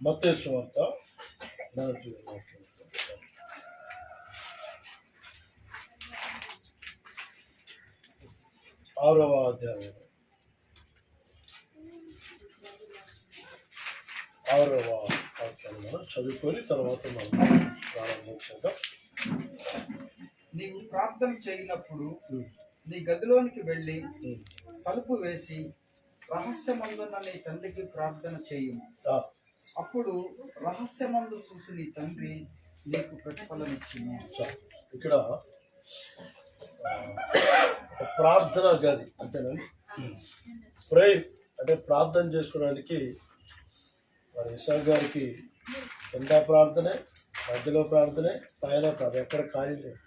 మత్తేసు వార్త. ఆరవ అధ్యాయం ఆరవ వాక్యాన్ని మనం చదువుకొని తర్వాత మనం ప్రారంభం చేద్దాం నీవు ప్రార్థన చేయనప్పుడు నీ గదిలోనికి వెళ్ళి ఉమ్. తలుపు వేసి రహస్యమందున్న నీ తండ్రికి ప్రార్థన చేయుము. అప్పుడు రహస్యమందు చూసి నీ తండ్రి నీకు ప్రతిఫలమిచ్చును చాలు. ఇక్కడ ప్రార్థన గది అంతేనండి ప్రేయర్ అంటే ప్రార్థన చేసుకోవడానికి మరి ఇషా గారికి కింద ప్రార్థనే మధ్యలో ప్రార్థనే పైన ప్రార్థన ఎక్కడ ఖాళీ లేదు.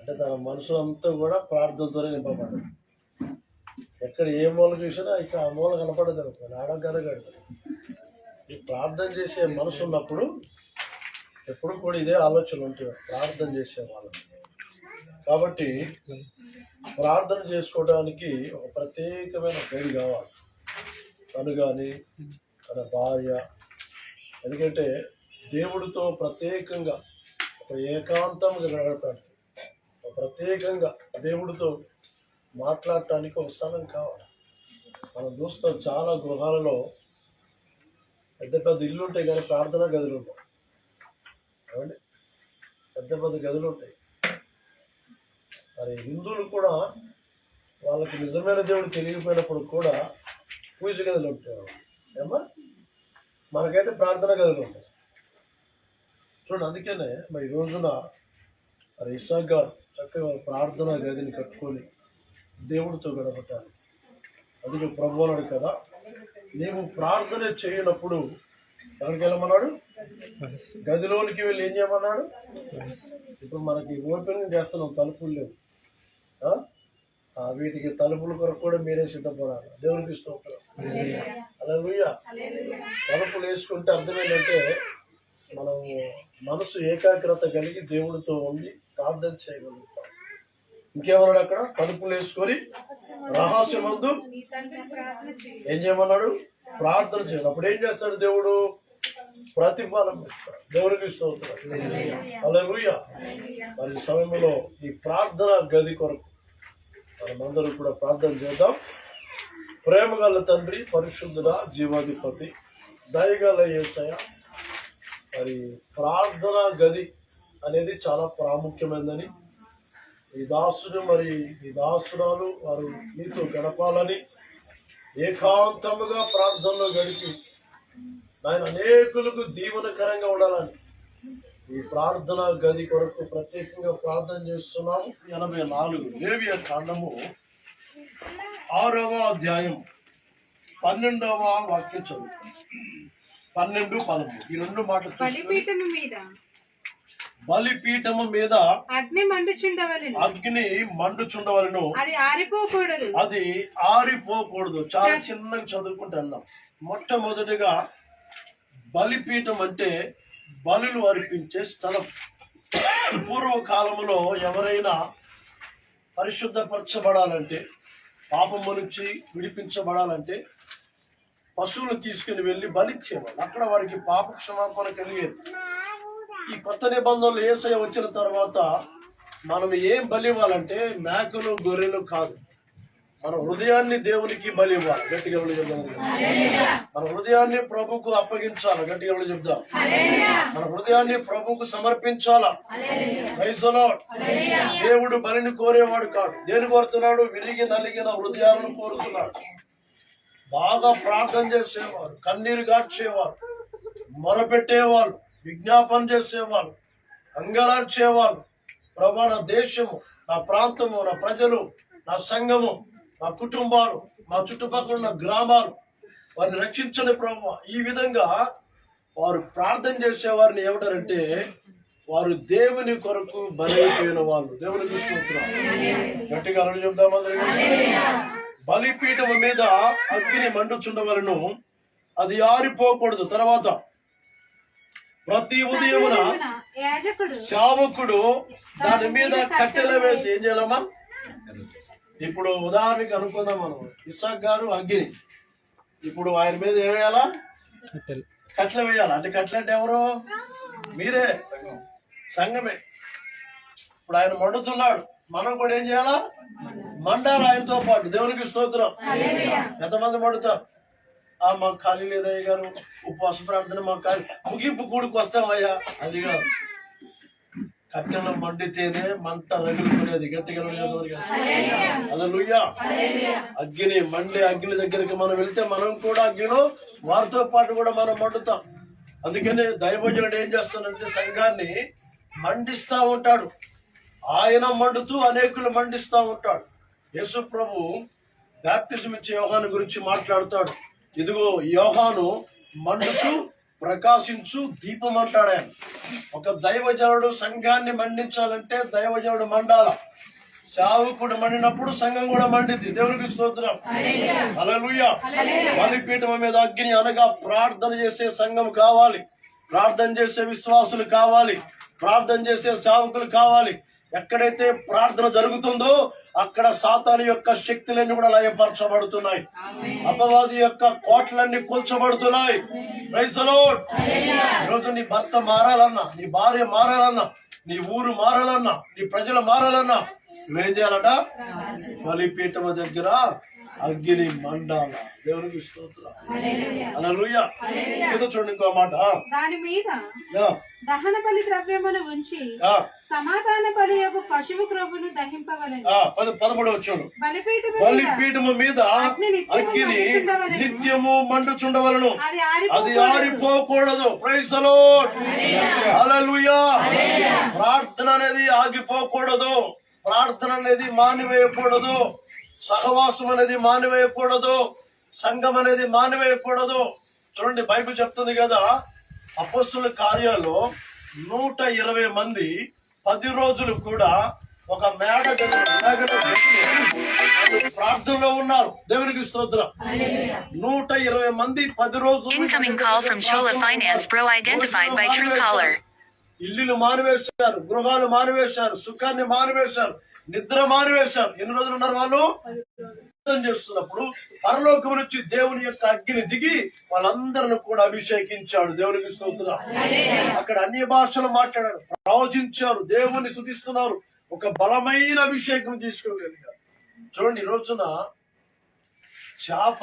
అంటే తన మనసు అంతా కూడా ప్రార్థనతోనే నింపబడ్డది ఎక్కడ ఏ మూల చూసినా ఇక ఆ మూల కనపడదు. ఆడం కథ కడతాడు ఈ ప్రార్థన చేసే మనసు ఉన్నప్పుడు ఎప్పుడు కూడా ఇదే ఆలోచన ఉంటాయి. ప్రార్థన చేసే వాళ్ళు. కాబట్టి ప్రార్థన చేసుకోవడానికి ఒక ప్రత్యేకమైన గైడ్ కావాలి. తను కానీ తన భార్య. ఎందుకంటే దేవుడితో ప్రత్యేకంగా ఒక ఏకాంతంగా గడపడానికి ఒక ప్రత్యేకంగా దేవుడితో మాట్లాడటానికి ఒక స్థలం కావాలి. మనం చూస్తాం చాలా గృహాలలో పెద్ద పెద్ద ఇల్లు ఉంటాయి కానీ ప్రార్థన గదులు ఉంటాయి. ఏమండి? పెద్ద పెద్ద గదులు ఉంటాయి. మరి హిందువులు కూడా వాళ్ళకి నిజమైన దేవుడు తెలియకపోయినప్పుడు కూడా పూజ గదులు ఉంటాయి. ఏమా మనకైతే ప్రార్థన గదులు ఉంటాయి. చూడండి అందుకనే మరి ఈ రోజున మరి ఇసాక్ గారు చక్కగా ప్రార్థన గదిని కట్టుకొని దేవుడితో గడపటాలి అందుకే ప్రభు అన్నాడు కదా. నీవు ప్రార్థన చేయనప్పుడు ఎవరికి వెళ్ళమన్నాడు? గదిలోనికి వెళ్ళి ఏం చేయమన్నాడు? ఇప్పుడు మనకి ఓపెనింగ్ చేస్తున్నాం తలుపులు లేవు. వీటికి తలుపుల కొరకు కూడా మీరే సిద్ధపడాలి. దేవునికి స్తోత్రం. అలా తలుపులు వేసుకుంటే అర్థం ఏంటంటే మనం మనసు ఏకాగ్రత కలిగి దేవుడితో ఉండి ప్రార్థన చేయగలుగుతాం. ఇంకేమన్నాడు అక్కడ? తలుపులు వేసుకొని రహస్యమందు ఏం చేయమన్నాడు? ప్రార్థన చేయాలి. అప్పుడు ఏం చేస్తాడు దేవుడు? ప్రతిఫలం ఇస్తాడు. దేవునికి స్తోత్రం. మరి సమయంలో ఈ ప్రార్థన గది కొరకు మనమందరం కూడా ప్రార్థన చేద్దాం. ప్రేమ గల తండ్రి పరిశుద్ధుల జీవాధిపతి దయగల ఏసయ మరి ప్రార్థన గది అనేది చాలా ప్రాముఖ్యమైనదని ఈ దాసుడు మరి ఈ దాసురాలు వారు నీతో గడపాలని ఏకాంతముగా ప్రార్థనలో గడిపి ఆయన అనేకులకు దీవెనకరంగా ఉండాలని ఈ ప్రార్థన గది కొరకు ప్రత్యేకంగా ప్రార్థన చేస్తున్నాము. ఎనభై నాలుగు లేవియ కాండము ఆరవ అధ్యాయం పన్నెండవ వాక్యం చదువు పన్నెండు పదమూడు. ఈ రెండు మాటలు బలిపీఠము మీద అగ్ని మండుచుండవలెను. అగ్ని మండుచుండవలను. అది ఆరిపోకూడదు. అది ఆరిపోకూడదు. చాలా చిన్నగా చదువుకుంటూ వెళ్దాం. మొట్టమొదటిగా బలిపీఠం అంటే బలులు అర్పించే స్థలం. పూర్వకాలంలో ఎవరైనా పరిశుద్ధపరచబడాలంటే పాపము నుంచి విడిపించబడాలంటే పశువులు తీసుకుని వెళ్ళి బలిచ్చేవాళ్ళు. అక్కడ వారికి పాప క్షమాపణ కలిగేది. ఈ కొత్త నిబంధనలు ఏసయ వచ్చిన తర్వాత మనం ఏం బలి ఇవ్వాలంటే మేకలు గొర్రెలు కాదు. మన హృదయాన్ని దేవునికి బలి ఇవ్వాలి. గట్టిగా ఎవరు చెప్దాం మన హృదయాన్ని ప్రభుకు అప్పగించాలి. గట్టిగా ఎవరు చెప్దాం మన హృదయాన్ని ప్రభుకు సమర్పించాలా? దేవుడు బలిని కోరేవాడు కాదు. దేని కోరుతున్నాడు? విరిగి నలిగిన హృదయాలను కోరుతున్నాడు. బాగా ప్రార్థన చేసేవారు. కన్నీరు కాచేవారు మొరపెట్టేవారు. విజ్ఞాపన చేసేవారు అంగలార్చేవారు ప్రభా నా దేశము నా ప్రాంతము నా ప్రజలు నా సంఘము నా కుటుంబాలు మా చుట్టుపక్కల ఉన్న గ్రామాలు. వారిని రక్షించని ప్రభు. ఈ విధంగా వారు ప్రార్థన చేసేవారిని ఏమంటారంటే వారు దేవుని కొరకు బలైపోయిన వాళ్ళు. దేవుని చూసుకుంటున్నారు గట్టిగా అలా చెప్దాం బలిపీఠం మీద అగ్ని మండుచుండవలను అది ఆరిపోకూడదు. తర్వాత ప్రతి ఉదయమున యాజకుడు శావకుడు దాని మీద కట్టెల వేసి ఏం చేయాలమ్మా? ఇప్పుడు ఉదాహరణకి అనుకుందాం మనం. ఇస్సాక్ గారు అగ్ని. ఇప్పుడు ఆయన మీద ఏం వేయాలా? కట్ల వేయాలి? అంటే కట్ల అంటే ఎవరు? మీరే. సంఘమే. ఇప్పుడు ఆయన మండుతున్నాడు. మనం కూడా ఏం చేయాలా? మండాలి. ఆయనతో పాటు. దేవునికి స్తోత్రం. ఎంతమంది మండుతారు? ఆ మాకు ఖాళీ లేదయ్య గారు? ఉపవాస ప్రార్థన మాకు ఖాళీ. ముగింపు కూడికి వస్తామయ్యా. అది కాదు. కట్టెలు మండితేనే మంట రగులుకునేది గట్టిగా అలా అగ్ని మండే అగ్ని దగ్గరికి మనం వెళ్తే మనం కూడా అగ్నిలో వారితో పాటు కూడా మనం మండుతాం. అందుకని దైవజనుడు ఏం చేస్తాడంటే సంఘాన్ని మండిస్తా ఉంటాడు. ఆయన మండుతూ అనేకులు మండిస్తా ఉంటాడు. యేసు ప్రభు బ్యాప్టిజం ఇచ్చే యోహాను గురించి మాట్లాడుతాడు. ఇదిగో యోహాను మండుచు ప్రకాశించు దీపం అంటాడు ఆయన ఒక దైవజనుడు సంఘాన్ని మండించాలంటే దైవజనుడు మండాల. సేవకుడు మండినప్పుడు సంఘం కూడా మండింది దేవునికి స్తోత్రం. హల్లెలూయా. బలిపీఠం మీద అగ్ని అనగా ప్రార్థన చేసే సంఘం కావాలి. ప్రార్థన చేసే విశ్వాసులు కావాలి. ప్రార్థన చేసే సేవకులు కావాలి. ఎక్కడైతే ప్రార్థన జరుగుతుందో అక్కడ సాతాను యొక్క శక్తులన్నీ కూడా లయపరచబడుతున్నాయి. అపవాది యొక్క కోట్లన్నీ కూల్చబడుతున్నాయి. ఈరోజు నీ భర్త మారాలన్నా నీ భార్య మారాలన్నా నీ ఊరు మారాలన్నా నీ ప్రజలు మారాలన్నా నువ్వేం చేయాలట? బలిపీఠం దగ్గర అగ్ని మండాల. దేవునికి స్తోత్రం. చూడండి ఇంకో మాట. దాని మీద దహన బలి ద్రవ్యమును ఉంచి సమాధాన బలి యొక్క పశువు క్రొవ్వును దహింపవలను. పదమూడు వచ్చాడు బలిపీఠము మీద అగ్ని నిత్యము మండుచుండవలను. అది అది ఆరిపోకూడదు. హల్లెలూయా ప్రార్థన అనేది ఆగిపోకూడదు. ప్రార్థన అనేది మానివేయకూడదు. సహవాసం అనేది మానివేయకూడదు సంఘం అనేది మానివేయకూడదు. చూడండి బైబిల్ చెప్తుంది కదా అపస్తుల కార్యాల్లో నూట ఇరవై మంది పది రోజులు కూడా ఒక మేడ ప్రార్థనలో ఉన్నారు. దేవునికి స్తోత్రం. నూట ఇరవై మంది పది రోజులు. ఇల్లులు మానివేశారు గృహాలు మానివేశారు సుఖాన్ని మానివేశారు. నిద్ర మానివేశారు ఎన్ని రోజులు ఉన్నారు వాళ్ళు? చేస్తున్నప్పుడు పరలోకం నుంచి దేవుని యొక్క అగ్గిని దిగి వాళ్ళందరిని కూడా అభిషేకించాడు. దేవునికి స్తోత్రం అక్కడ అన్ని భాషలు మాట్లాడారు. ప్రవచించారు. దేవుని శుతిస్తున్నారు ఒక బలమైన అభిషేకం తీసుకోగలిగారు చూడండి ఈ రోజున చేప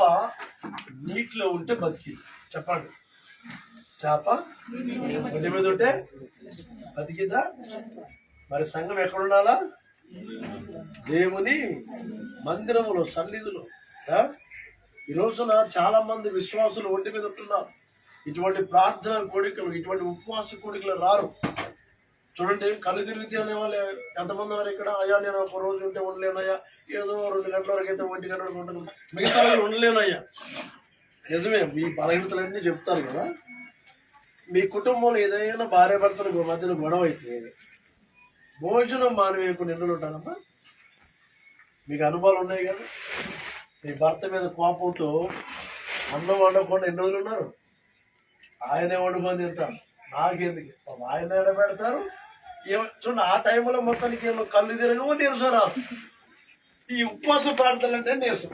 నీటిలో ఉంటే బతికింది. చెప్పండి. చేప ఒంటి మీద ఉంటే బతికిందా? మరి సంఘం ఎక్కడ ఉండాలా? దేవుని మందిరములో సన్నిధిలో ఈ రోజున చాలా మంది విశ్వాసులు ఒంటి మీద ఉంటున్నారు. ఇటువంటి ప్రార్థన కోరికలు ఇటువంటి ఉపవాస కోరికలు రారు. చూడండి కళ్ళు తిరిగితే అనే వాళ్ళు ఎంతమంది ఉన్నారు ఇక్కడ? అయ్యా నేను ఒక రోజు ఉంటే ఉండలేనయ్యా. ఏదో రెండు గంటల వరకు అయితే ఒంటి గంటల వరకు ఉండదు మిగతా వాళ్ళు ఉండలేనయ్యా. నిజమే మీ బలహీనతలన్నీ చెప్తారు కదా. మీ కుటుంబంలో ఏదైనా భార్య భర్తల మధ్యన గొడవ అయితే భోజనం మానవేయకుండా ఎందులో ఉంటానమ్మా? మీకు అనుభవాలు ఉన్నాయి కదా? మీ భర్త మీద కోపంతో అన్నం వండకుండా ఎన్ని రోజులు ఉన్నారు? ఆయనే వండుకొని తింటాం నాకెందుకు? ఆయన ఎడ పెడతారు చూడండి ఆ టైంలో మొత్తానికి ఏమో కళ్ళు తిరగవు నీరసం రాదు ఈ ఉపవాస ప్రార్థనలు అంటే నీరసం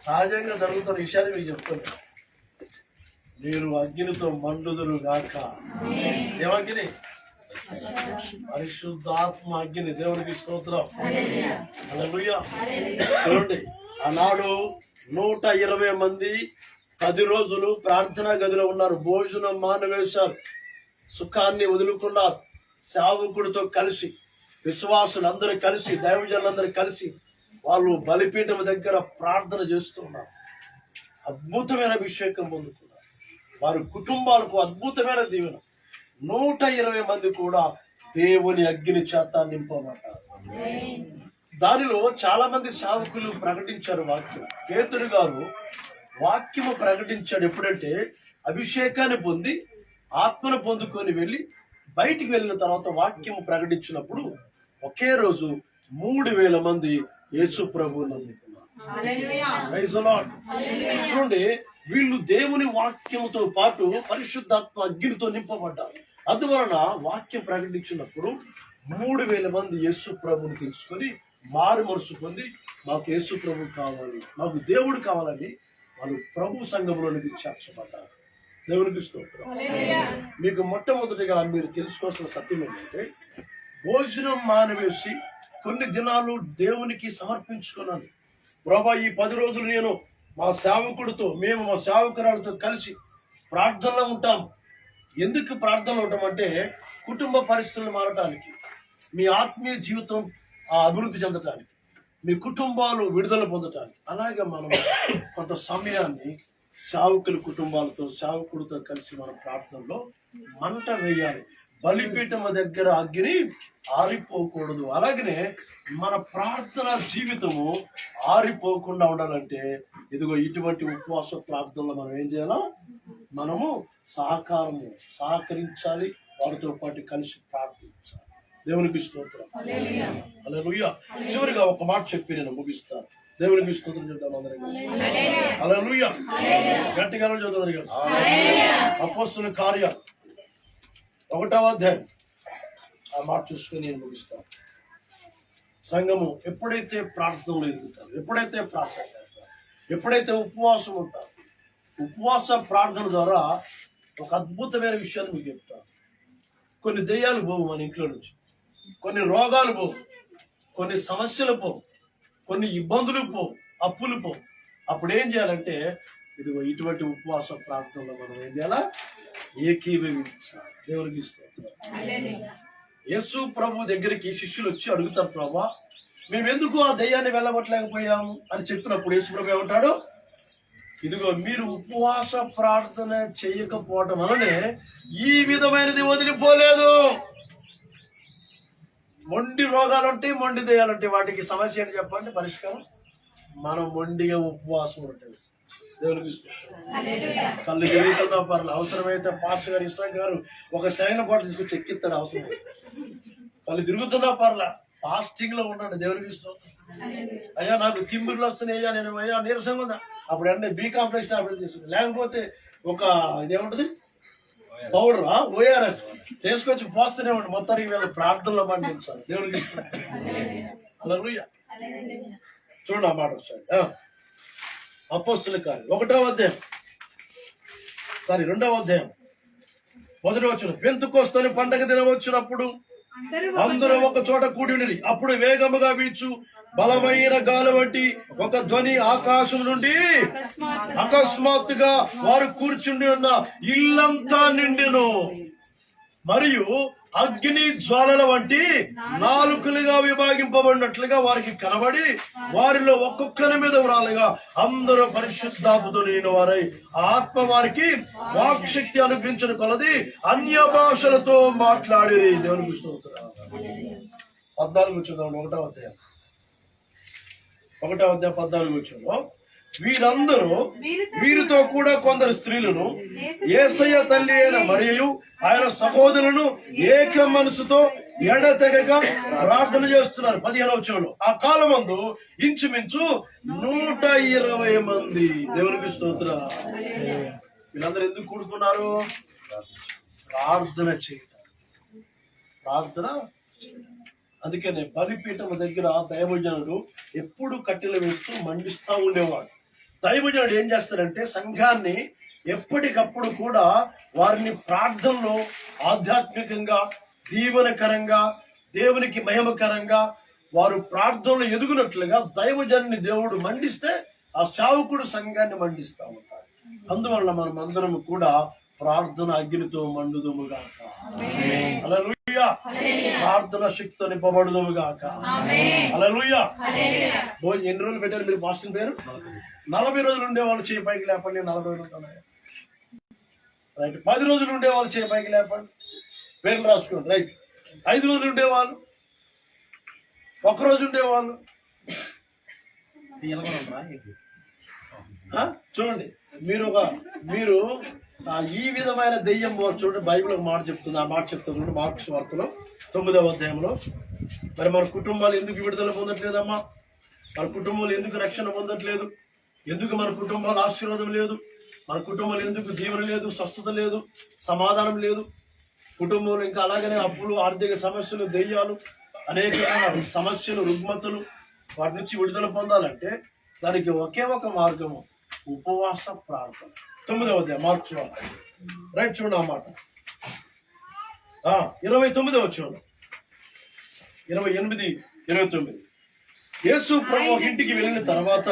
సహజంగా జరుగుతున్న విషయాన్ని మీకు చెప్తున్నాను. మీరు అగ్నితో మండుదురు గాక. ఏమగ్ని పరిశుద్ధాత్మ అగ్ని దేవునికి స్తోత్రం. చూడండి ఆనాడు నూట ఇరవై మంది పది రోజులు ప్రార్థనా గదిలో ఉన్నారు. భోజనం మానవేశారు. సుఖాన్ని వదులుకున్నారు. సేవకుడితో కలిసి విశ్వాసులందరూ కలిసి దైవజనులందరూ కలిసి వాళ్ళు బలిపీఠం దగ్గర ప్రార్థన చేస్తున్నారు. అద్భుతమైన అభిషేకం పొందుతున్నారు. వారి కుటుంబాలకు అద్భుతమైన దీవెన. నూట ఇరవై మంది కూడా దేవుని అగ్ని చేత నింపమంటారు దానిలో చాలా మంది సేవకులు ప్రకటించారు వాక్యం. పేతురు గారు వాక్యము ప్రకటించాడు ఎప్పుడంటే అభిషేకాన్ని పొంది ఆత్మను పొందుకొని వెళ్ళి బయటికి వెళ్ళిన తర్వాత వాక్యము ప్రకటించినప్పుడు ఒకే రోజు మూడు వేల మంది యేసు ప్రభువు నమ్ముకున్నారు. Praise the Lord. చూడండి వీళ్ళు దేవుని వాక్యముతో పాటు పరిశుద్ధాత్మ అగ్నితో నింపబడ్డారు. అందువలన వాక్యం ప్రకటించినప్పుడు మూడు వేల మంది యేసు ప్రభుని తీసుకొని మారు మనసు పొంది మాకు యేసు ప్రభు కావాలి మాకు దేవుడు కావాలని వాళ్ళు ప్రభు సంఘంలోనికి చేర్చబడ్డారు. దేవునికి స్తోత్రం. మీకు మొట్టమొదటిగా మీరు తెలుసుకోవాల్సిన సత్యం ఏంటంటే భోజనం మానవేసి కొన్ని దినాలు దేవునికి సమర్పించుకున్నాను. ప్రభా ఈ పది రోజులు నేను మా సేవకుడితో మేము మా సేవకురాలతో కలిసి ప్రార్థనలో ఉంటాం. ఎందుకు ప్రార్థనలో ఉంటామంటే కుటుంబ పరిస్థితులు మారటానికి మీ ఆత్మీయ జీవితం ఆ అభివృద్ధి చెందటానికి మీ కుటుంబాలు విడుదల పొందటానికి. అలాగే మనం కొంత సమయాన్ని సావుకుల కుటుంబాలతో సావుకుడితో కలిసి మన ప్రార్థనలో మంట వేయాలి. బలిపీఠం దగ్గర అగ్ని ఆరిపోకూడదు. అలాగనే మన ప్రార్థన జీవితము ఆరిపోకుండా ఉండాలంటే ఇదిగో ఇటువంటి ఉపవాస ప్రార్థనలో మనం ఏం చేయాలో? మనము సహకారము సహకరించాలి వారితో పాటు కలిసి ప్రార్థించాలి. దేవునికి స్తోత్రం. హల్లెలూయా. చివరిగా ఒక మాట చెప్పి నేను ముగిస్తాను. దేవునికి స్తోత్రం చెప్తాను అందరం కలిసి హల్లెలూయా. గట్టిగా చెప్తాను అపోస్తుల కార్యాలు. ఒకటవ అధ్యాయం. ఆ మాట చూసుకొని నేను ముగిస్తాను. సంఘము ఎప్పుడైతే ప్రార్థనలు ఎదుగుతారు ఎప్పుడైతే ప్రార్థన చేస్తారు ఎప్పుడైతే ఉపవాసం ఉంటారు ఉపవాస ప్రార్థన ద్వారా ఒక అద్భుతమైన విషయాన్ని మీకు చెప్తాను. కొన్ని దెయ్యాలు పోవు మన ఇంట్లో నుంచి కొన్ని రోగాలు పోవు కొన్ని సమస్యలు పోవు కొన్ని ఇబ్బందులు పోవు అప్పులు పోవు. అప్పుడు ఏం చేయాలంటే ఇదిగో ఇటువంటి ఉపవాస ప్రార్థనలో మనం ఏం చేయాలా? ఏకీభవించాలి. దేవునికి ఇస్తాం యేసు ప్రభు దగ్గరికి శిష్యులు వచ్చి అడుగుతారు ప్రభా మేము ఎందుకు ఆ దయ్యాన్ని వెళ్ళగొట్టలేకపోయాము? అని చెప్పినప్పుడు యేసు ప్రభు ఏమంటాడు? ఇదిగో మీరు ఉపవాస ప్రార్థన చేయకపోవటం వలనే ఈ విధమైనది వదిలిపోలేదు. మొండి రోగాలు ఉంటాయి మొండి దయ్యాలు ఉంటాయి వాటికి సమస్య ఏంటి చెప్పండి? పరిష్కారం? మనం మొండిగా ఉపవాసం ఉంటుంది దేవునికి. కళ్ళు జరుగుతున్నా పర్లేదు అవసరమైతే పాస్టర్ గారు ఇస్లాం గారు ఒక సరైన పాట తీసుకొచ్చి ఎక్కిస్తాడు అవసరం కళ్ళు తిరుగుతున్నా పర్లా? ఫాస్టింగ్లో ఉన్నాడు దేవునికి. అయ్యా నాకు తిమ్మిర్లు వస్తున్నాయి అయ్యా నేను అయ్యా నీరసంగా ఉందా అప్పుడు అంటే బీ కాంప్లెక్స్ టాబ్లెట్ తీసుకుంది. లేకపోతే ఒక ఇదేముంటది? పౌడర్ ఓఆర్ఎస్ తీసుకొచ్చి పోస్తూనే ఉండి. మొత్తానికి వీళ్ళ ప్రార్థనలో పండించాలి దేవునికి ఇష్టం అలా చూడండి ఆ మాట ఒకసారి ఆ. అపోస్తుల కార్యం. ఒకటో అధ్యాయం. సారీ రెండవ అధ్యాయం. మొదటి వచ్చిన పెంతుకొస్తని పండగ దినం వచ్చినప్పుడు అందరూ ఒక చోట కూడి అప్పుడు వేగముగా వీచు బలమైన గాలి వంటి ఒక ధ్వని ఆకాశం నుండి అకస్మాత్తుగా వారు కూర్చుండి ఉన్న ఇల్లంతా నిండెను. మరియు అగ్ని జ్వాలల వంటి నాలుకలుగా విభాగింపబడినట్లుగా వారికి కనబడి వారిలో ఒక్కొక్కరి మీద వ్రాలుగా అందరూ పరిశుద్ధాపుతో నిండిన వారై. ఆత్మ వారికి వాక్శక్తి అనుగ్రహించిన కొలది అన్య భాషలతో మాట్లాడి దేవుని పద్నాలుగు చూద్దాం ఒకటో అధ్యాయం. ఒకటో అధ్యాయం పద్నాలుగు వచ్చిందో వీరందరూ వీరితో కూడా కొందరు స్త్రీలను ఏసయ్య తల్లి అయిన మరియు ఆయన సహోదరులను ఏక మనసుతో ఎడతెగక ప్రార్థన చేస్తున్నారు. పదిహేను వచ్చంలో ఆ కాలమందు ఇంచుమించు నూట ఇరవై మంది. దేవునికి స్తోత్ర. వీళ్ళందరూ ఎందుకు కూడుకున్నారు? ప్రార్థన చేయటం. ప్రార్థన? అందుకనే బలిపీఠం దగ్గర దైవజనుడు ఎప్పుడు కట్టెలు వేస్తూ మండిస్తూ ఉండేవాడు దైవజనుడు ఏం చేస్తారంటే సంఘాన్ని ఎప్పటికప్పుడు కూడా వారిని ప్రార్థనలో ఆధ్యాత్మికంగా దీవనకరంగా దేవునికి మహిమకరంగా వారు ప్రార్థనలు ఎదుగునట్లుగా దైవజనుని దేవుడు మండిస్తే ఆ సేవకుడు సంఘాన్ని మండిస్తా ఉంటాడు. అందువల్ల మనం అందరం కూడా ప్రార్థన అగ్నితో మండుదుము గాక. హల్లెలూయా. ప్రార్థన శక్తితో నింపబడుదుము గాక. హల్లెలూయా. భోజనం ఎన్ని రోజులు పెట్టారు మీరు పాస్టర్ పేరు? నలభై రోజులు ఉండే వాళ్ళు చేయి పైకి లేపండి నలభై రోజులు రైట్. పది రోజులు ఉండే వాళ్ళు చేయి పైకి లేపండి. పేర్లు రాసుకోండి. రైట్. ఐదు రోజులు ఉండేవాళ్ళు ఒక రోజు ఉండేవాళ్ళు? చూడండి. మీరు ఒక మీరు ఈ విధమైన దెయ్యం వారు చూడండి. బైబిల్ ఒక మాట చెప్తుంది. ఆ మాట చెప్తుంది మార్క్స్ వార్తలో తొమ్మిదవ అధ్యాయంలో. మరి మన కుటుంబాలు ఎందుకు విడుదల పొందట్లేదమ్మా? మన కుటుంబాలు ఎందుకు రక్షణ పొందట్లేదు? ఎందుకు మన కుటుంబాలు ఆశీర్వాదం లేదు? మన కుటుంబాలు ఎందుకు దీవెన లేదు? స్వస్థత లేదు? సమాధానం లేదు? కుటుంబంలో ఇంకా అలాగనే అప్పులు ఆర్థిక సమస్యలు దెయ్యాలు అనేక సమస్యలు రుగ్మతలు వాటి నుంచి విడుదల పొందాలంటే దానికి ఒకే ఒక మార్గము. ఉపవాస ప్రార్థన. తొమ్మిదవ అధ్యాయం మార్క్స్ వార్త రైట్ చూడండి ఆ మాట. ఇరవై తొమ్మిదవ చూడండి. ఇరవై ఎనిమిది ఇరవై తొమ్మిది. యేసు ప్రభు ఇంటికి వెళ్ళిన తర్వాత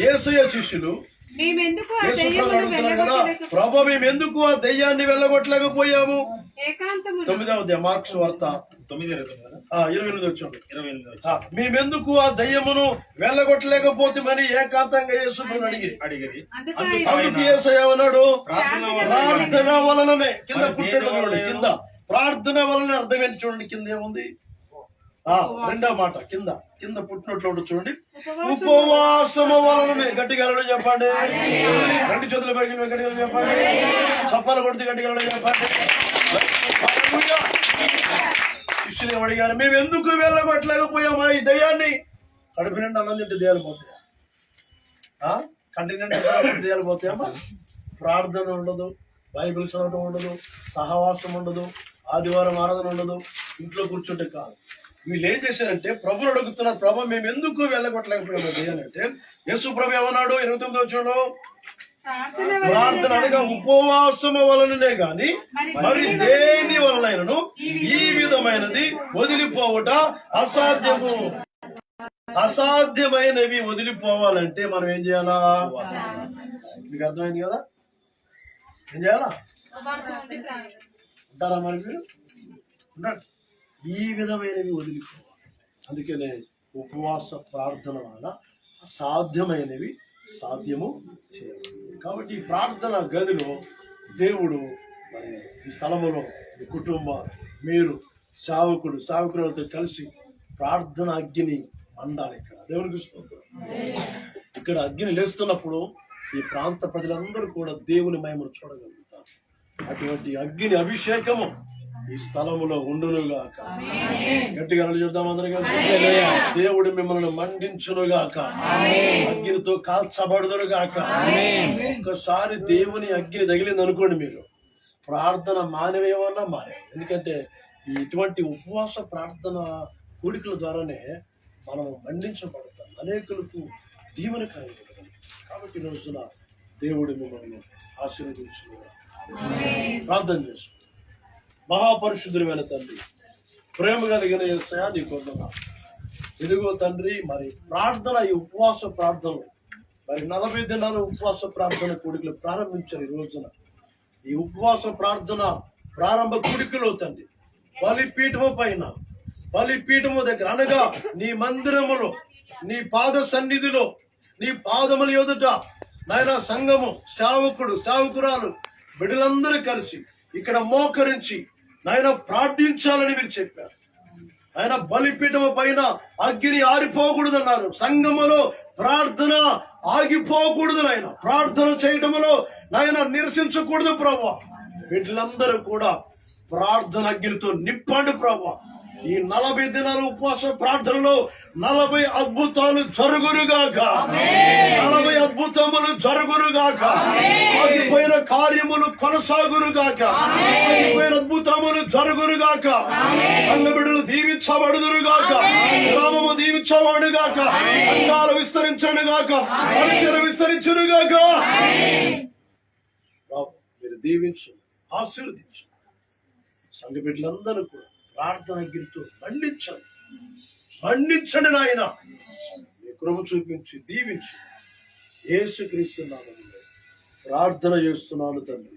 యేసయ్య శిష్యులు మేమెందుకు ఆ యేసు ప్రభు దెయ్యమును అడుగుతున్నారు కదా వెళ్ళగొట్టలేక ప్రభు మేము ఎందుకు ఆ దెయ్యాన్ని వెళ్ళగొట్టలేకపోయాము తొమ్మిదవ అధ్యాయం మార్క్స్ వార్త. తొమ్మిది ఇరవై ఎనిమిది వచ్చాడు ఇరవై ఎనిమిది మేమెందుకు ఆ దయ్యమును వెళ్ళగొట్టలేకపోతే మరి ఏకాంతంగా యేసు ప్రభువుని అడిగి. అడిగిరి. అందుకు యేసయ్యమన్నాడు ప్రార్థన వలన ప్రార్థన వలననే. కింద? కింద. ప్రార్థన వలన అర్థం ఏంటి చూడండి కింద ఏముంది? రెండో మాట కింద కింద పుట్టినట్లు ఉంటుంది చూడండి. ఉపవాసము వలననే గట్టిగా వెళ్ళడం చెప్పండి. రెండు చేతుల పైకి గట్టిగా చెప్పండి. చప్పాలు కొడితే గట్టిగా వెళ్ళడం చెప్పండి. శిష్యులు అడిగారు? మేము ఎందుకు వెళ్ళగొట్టలేకపోయామా ఈ దయ్యాన్ని? కడుపు నిండా అన్నం తింటే దయ్యాలు పోతాయా? ఆ? కంటి నిండా దయ్యాలు పోతాయమ్మా ప్రార్థన ఉండదు బైబిల్ చదవటం ఉండదు సహవాసం ఉండదు ఆదివారం ఆరాధన ఉండదు ఇంట్లో కూర్చుంటే కాదు. వీళ్ళు ఏం చేశారంటే ప్రభుని అడుగుతున్నారు ప్రభు మేము ఎందుకు వెళ్ళగొట్టలేకపోయాము దయ్యాన్ని అంటే యేసు ప్రభు ఏమన్నాడు? ఇరవై తొమ్మిది వచ్చాడు ప్రార్థన అనగా ఉపవాసము వలననే గాని మరి దేని వలనైనను ఈ విధమైనది వదిలిపోవుట అసాధ్యము. అసాధ్యమైనవి వదిలిపోవాలంటే మనం ఏం చేయాలా? మీకు అర్థమైంది కదా? ఏం చేయాలా? ఉంటారా మరి మీరు? ఉండండి. ఈ విధమైనవి వదిలిపోవాలి. అందుకనే ఉపవాస ప్రార్థన వలన సాధ్యమైనవి సాధ్యము చేయాలి కాబట్టి ఈ ప్రార్థన గదిలో దేవుడు మరి ఈ స్థలములో ఈ కుటుంబాలు మీరు సావకుడు సావకులతో కలిసి ప్రార్థన అగ్ని మండాలి ఇక్కడ. దేవునికి స్తోత్రం. ఇక్కడ అగ్ని లేస్తున్నప్పుడు ఈ ప్రాంత ప్రజలందరూ కూడా దేవుని మహిమను చూడగలుగుతారు. అటువంటి అగ్ని అభిషేకము ఈ స్థలములో ఉండునుగాక. గట్టిగా చూద్దాం అందరం కలిసి దేవుడు మిమ్మల్ని మండించునుగాక. అగ్నితో కాల్చబడుదురుగాక. ఒక్కసారి దేవుని అగ్ని తగిలింది అనుకోండి మీరు. ప్రార్థన మానవేమన్నా మానే. ఎందుకంటే ఈ ఇటువంటి ఉపవాస ప్రార్థన కూడికల ద్వారానే మనం మండించబడతాం. అనేకులకు దీవెనకరంగా. కాబట్టి రోజున దేవుడు మిమ్మల్ని ఆశీర్వదించుగా ప్రార్థన చేసు మహాపరిశుద్ధులమైన తండ్రి. ప్రేమ కలిగిన యేసయ్య నీ కొందనా ఇదిగో తండ్రి మరి ప్రార్థన ఈ ఉపవాస ప్రార్థనలు. మరి నలభై దినాల ఉపవాస ప్రార్థన కూడికలు ప్రారంభించారు ఈ రోజున. ఈ ఉపవాస ప్రార్థన ప్రారంభ కూడికలో తండ్రి బలిపీఠము పైన బలిపీఠము దగ్గర అనగా నీ మందిరములో నీ పాద సన్నిధిలో నీ పాదముల ఎదుట నాయన సంఘము సేవకుడు సేవకురాలు బిడ్డలందరూ కలిసి ఇక్కడ మోకరించి నాయన ప్రార్థించాలని మీరు చెప్పారు. ఆయన బలిపీఠం పైన అగ్ని ఆరిపోకూడదన్నారు. సంగమలో ప్రార్థన ఆగిపోకూడదు నాయన. ప్రార్థన చేయటంలో నాయన నిరసించకూడదు ప్రభా. వీటిలందరూ కూడా ప్రార్థన అగ్నితో నింపండి ప్రభా. ఈ నలభై దినాల ఉపవాస ప్రార్థనలో నలభై అద్భుతాలు జరుగునుగాక నలభై అద్భుతములు జరుగునుగాక ఆగిపోయిన కార్యములు కొనసాగునుగాక ఆగిపోయిన అద్భుతములు జరుగునుగాక అంగబిడ్డలు దీవించబడుదురుగాక గ్రామము దీవించబడుగాక సంఘాలు విస్తరించడుగాక పరిచయం విస్తరించునుగాక మీరు దీవించు ఆశీర్వదించు. సంఘ బిడ్డలందరూ కూడా ప్రార్థన గిరితో మండించండి మండించండి నాయన. కృప చూపించి దీవించి యేసుక్రీస్తు ప్రార్థన చేస్తున్నాను తండ్రి.